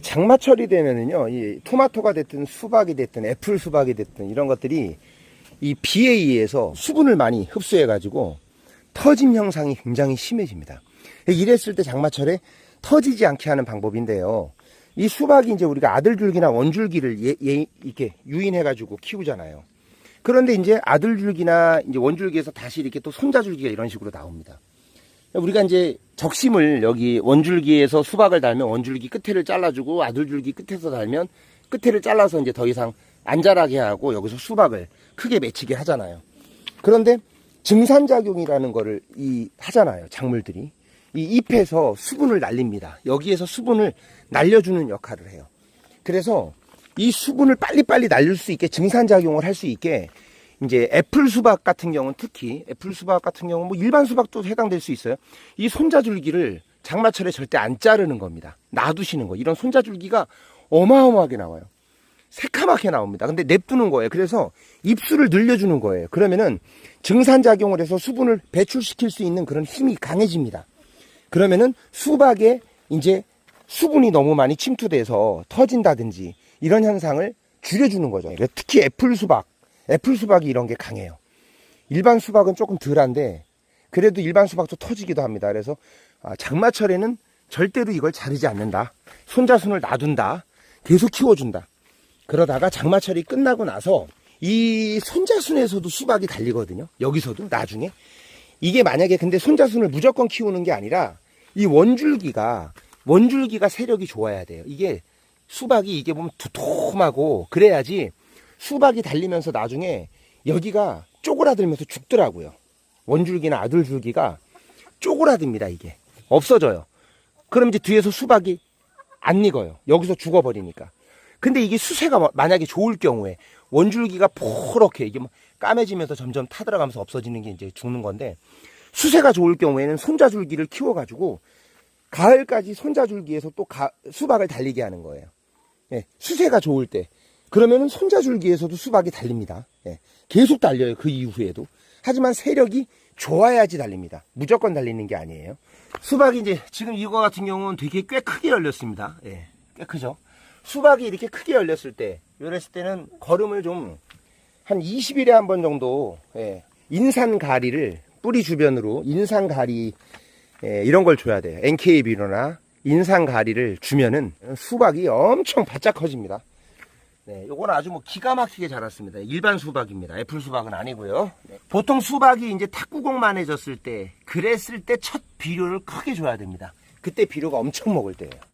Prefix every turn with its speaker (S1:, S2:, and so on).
S1: 장마철이 되면은요, 이 토마토가 됐든 수박이 됐든 애플 수박이 됐든 이런 것들이 이 비에 의해서 수분을 많이 흡수해가지고 터짐 현상이 굉장히 심해집니다. 이랬을 때 장마철에 터지지 않게 하는 방법인데요. 이 수박이 이제 우리가 아들줄기나 원줄기를 예, 예, 이렇게 유인해가지고 키우잖아요. 그런데 이제 아들줄기나 이제 원줄기에서 다시 이렇게 또 손자줄기가 이런 식으로 나옵니다. 우리가 이제 적심을 여기 원줄기에서 수박을 달면 원줄기 끝에를 잘라주고 아들줄기 끝에서 달면 끝에를 잘라서 이제 더 이상 안 자라게 하고 여기서 수박을 크게 맺히게 하잖아요. 그런데 증산작용이라는 거를 이 하잖아요. 작물들이. 이 잎에서 수분을 날립니다. 여기에서 수분을 날려주는 역할을 해요. 그래서 이 수분을 빨리빨리 날릴 수 있게 증산작용을 할 수 있게 이제 애플 수박 같은 경우는 특히 애플 수박 같은 경우는 뭐 일반 수박도 해당될 수 있어요. 이 손자줄기를 장마철에 절대 안 자르는 겁니다. 놔두시는 거. 이런 손자줄기가 어마어마하게 나와요. 새카맣게 나옵니다. 근데 냅두는 거예요. 그래서 입술을 늘려주는 거예요. 그러면은 증산작용을 해서 수분을 배출시킬 수 있는 그런 힘이 강해집니다. 그러면은 수박에 이제 수분이 너무 많이 침투돼서 터진다든지 이런 현상을 줄여주는 거죠. 특히 애플 수박, 애플 수박이 이런 게 강해요. 일반 수박은 조금 덜한데 그래도 일반 수박도 터지기도 합니다. 그래서 아, 장마철에는 절대로 이걸 자르지 않는다. 손자순을 놔둔다. 계속 키워준다. 그러다가 장마철이 끝나고 나서 이 손자순에서도 수박이 달리거든요. 여기서도 나중에. 이게 만약에 근데 손자순을 무조건 키우는 게 아니라 이 원줄기가 원줄기가 세력이 좋아야 돼요. 이게 수박이 이게 보면 두툼하고 그래야지 수박이 달리면서 나중에 여기가 쪼그라들면서 죽더라고요. 원줄기나 아들줄기가 쪼그라듭니다, 이게. 없어져요. 그럼 이제 뒤에서 수박이 안 익어요. 여기서 죽어버리니까. 근데 이게 수세가 만약에 좋을 경우에 원줄기가 포렇게 이게 뭐 까매지면서 점점 타들어가면서 없어지는 게 이제 죽는 건데 수세가 좋을 경우에는 손자줄기를 키워가지고 가을까지 손자줄기에서 또 가- 수박을 달리게 하는 거예요. 예, 수세가 좋을 때. 그러면은 손자줄기에서도 수박이 달립니다. 예, 계속 달려요. 그 이후에도. 하지만 세력이 좋아야지 달립니다. 무조건 달리는 게 아니에요. 수박이 이제 지금 이거 같은 경우는 되게 꽤 크게 열렸습니다. 예, 꽤 크죠. 수박이 이렇게 크게 열렸을 때, 이랬을 때는 걸음을 좀 한 20일에 한 번 정도, 예, 인산 가리를 뿌리 주변으로 인산 가리 예, 이런 걸 줘야 돼요. NK 비료나 인산 가리를 주면은 수박이 엄청 바짝 커집니다. 네, 요거는 아주 뭐 기가 막히게 자랐습니다. 일반 수박입니다. 애플 수박은 아니고요. 네. 보통 수박이 이제 탁구공만해졌을 때, 그랬을 때 첫 비료를 크게 줘야 됩니다. 그때 비료가 엄청 먹을 때예요.